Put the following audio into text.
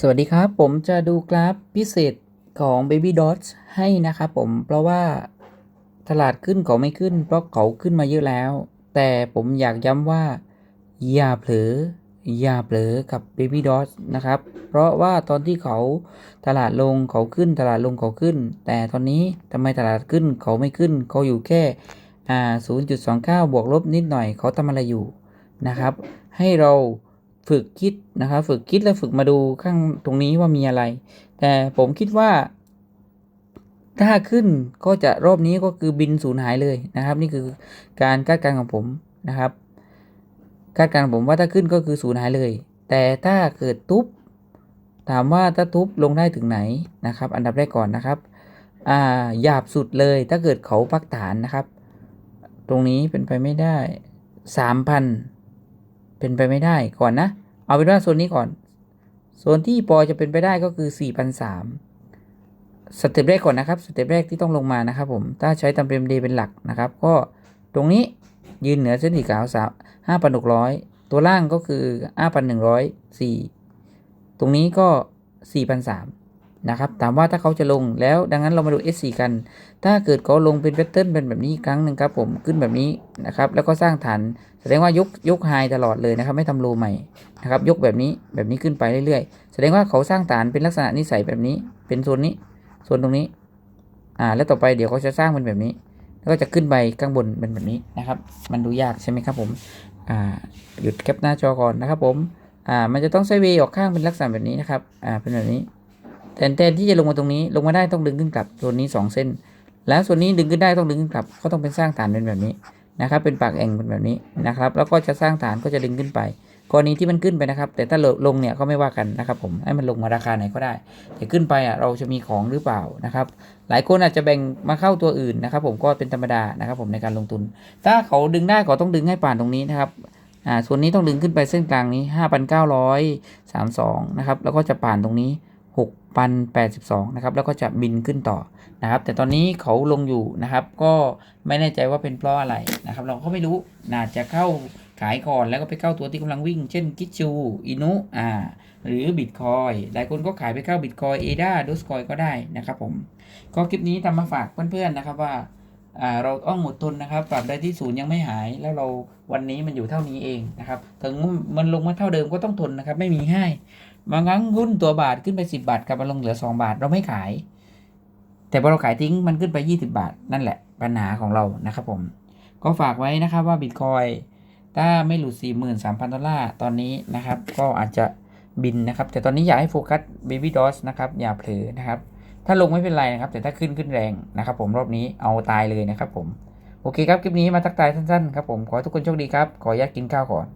สวัสดีครับ ผมจะดูกราฟพิเศษของ Baby Dots ให้นะครับผมเพราะว่าตลาดขึ้นเขาไม่ขึ้น เพราะเขาขึ้นมาเยอะแล้ว แต่ผมอยากย้ำว่า อย่าเผลออย่าเผลอกับ Baby Dots นะครับ เพราะว่าตอนที่เขาตลาดลงเขาขึ้นตลาดลงเขาขึ้น แต่ตอนนี้ทำไมตลาดขึ้นเขาไม่ขึ้น เขาอยู่แค่อ่า0.29 บวกลบนิดหน่อยเขาทำอะไรอยู่นะครับ ให้เรา ฝึกคิดนะครับ ฝึกคิดและฝึกมาดูข้างตรงนี้ว่ามีอะไร แต่ผมคิดว่า ถ้าขึ้นก็จะรอบนี้ก็คือบินสูญหายเลยนะครับ นี่คือการคาดการณ์ของผมนะครับคาดการณ์ของผมว่าถ้าขึ้นก็คือสูญหายเลย แต่ถ้าเกิดทุบถามว่าถ้าทุบลงได้ถึงไหนนะครับ อันดับแรกก่อนนะครับอ่าหยาบสุดเลยถ้าเกิดเขาพักฐานนะครับ ตรงนี้เป็นไปไม่ได้สามพัน เป็นไปไม่ได้ก่อนนะ เอาเป็นว่าโซนนี้ก่อน โซนที่ปอจะเป็นไปได้ก็คือ4 0 0สเต็ปแรกก่อนนะครับ สเต็ปแรกที่ต้องลงมานะครับผม ถ้าใช้ตามเปรมเดย์เป็นหลักนะครับ ก็ตรงนี้ยืนเหนือเส้นสีขาวสามห้าพันหกร้อยตัวล่างก็คือห้าพันหนึ่งร้อยสี่ตรงนี้ก็สี่พันสาม นะครับถามว่าถ้าเขาจะลงแล้วดังนั้นเรามาดู S4 กัน ถ้าเกิดเขาลงเป็นแพทเทิร์นเป็นแบบนี้อีกครั้งหนึ่งครับผมขึ้นแบบนี้นะครับแล้วก็สร้างฐานแสดงว่ายกยกไฮตลอดเลยนะครับไม่ทำโลใหม่นะครับยกแบบนี้แบบนี้ขึ้นไปเรื่อยๆ แสดงว่าเขาสร้างฐานเป็นลักษณะนิสัยแบบนี้ เป็นโซนนี้ส่วนตรงนี้อ่าแล้วต่อไปเดี๋ยวเขาจะสร้างเป็นแบบนี้ แล้วก็จะขึ้นไปข้างบนเป็นแบบนี้นะครับมันดูยากใช่ไหมครับผมอ่าหยุดแคปหน้าจอก่อนนะครับผมอ่ามันจะต้องไซด์เวย์ออกข้างเป็นลักษณะแบบนี้นะครับอ่าเป็นแบบนี้ แต่แทนที่จะลงมาตรงนี้ลงมาได้ต้องดึงขึ้นกลับส่วนนี้สองเส้น แล้วส่วนนี้ดึงขึ้นได้ต้องดึงขึ้นกลับ ก็ต้องเป็นสร้างฐานเป็นแบบนี้นะครับ เป็นปากแอ่งเป็นแบบนี้นะครับ แล้วก็จะสร้างฐานก็จะดึงขึ้นไป กรณีที่มันขึ้นไปนะครับ แต่ถ้าลงเนี่ยก็ไม่ว่ากันนะครับผมให้มันลงมาราคาไหนก็ได้ แต่ขึ้นไปอะเราจะมีของหรือเปล่านะครับ หลายคนอาจจะแบ่งมาเข้าตัวอื่นนะครับ ผมก็เป็นธรรมดานะครับผมในการลงทุน ถ้าเขาดึงได้เขาต้องดึงให้ผ่านตรงนี้นะครับอ่าส่วนนี้ต้องดึงขึ้นไปเส้นกลางนี้ 5,932 นะครับ แล้วก็จะผ่านตรงนี้ 6,082นะครับแล้วก็จะบินขึ้นต่อนะครับ แต่ตอนนี้เขาลงอยู่นะครับ ก็ไม่แน่ใจว่าเป็นเพราะอะไรนะครับ เราก็ไม่รู้น่าจะเข้าขายก่อนแล้วก็ไปเข้าตัวที่กำลังวิ่ง เช่นกิจูอินุอ่าหรือบิตคอยหลายคนก็ขายไปเข้าบิตคอยเอดาดูสคอยก็ได้นะครับผมก็คลิปนี้ทำมาฝากเพื่อนๆนะครับว่า เราต้องอดทนนะครับ ปรับได้ที่ศูนย์ยังไม่หาย แล้วเราวันนี้มันอยู่เท่านี้เองนะครับ ถึงมันลงมาเท่าเดิมก็ต้องทนนะครับ ไม่มีให้บางครั้งหุ้นตัวบาทขึ้นไป 10 บาทกลับมาลงเหลือ 2 บาท เราไม่ขาย แต่พอเราขายทิ้งมันขึ้นไป 20 บาท นั่นแหละปัญหาของเรานะครับผม ก็ฝากไว้นะครับว่าบิตคอยถ้าไม่หลุด 43,000 ดอลลาร์ตอนนี้นะครับ ก็อาจจะบินนะครับ แต่ตอนนี้อยากให้โฟกัส Baby d o s นะครับ อย่าเผลอนะครับ ถ้าลงไม่เป็นไรนะครับ แต่ถ้าขึ้นขึ้นแรงนะครับผมรอบนี้เอาตายเลยนะครับผม โอเคครับ คลิปนี้มาทักทายสั้นๆครับผม ขอให้ทุกคนโชคดีครับ ขออนุญาตกินข้าวก่อน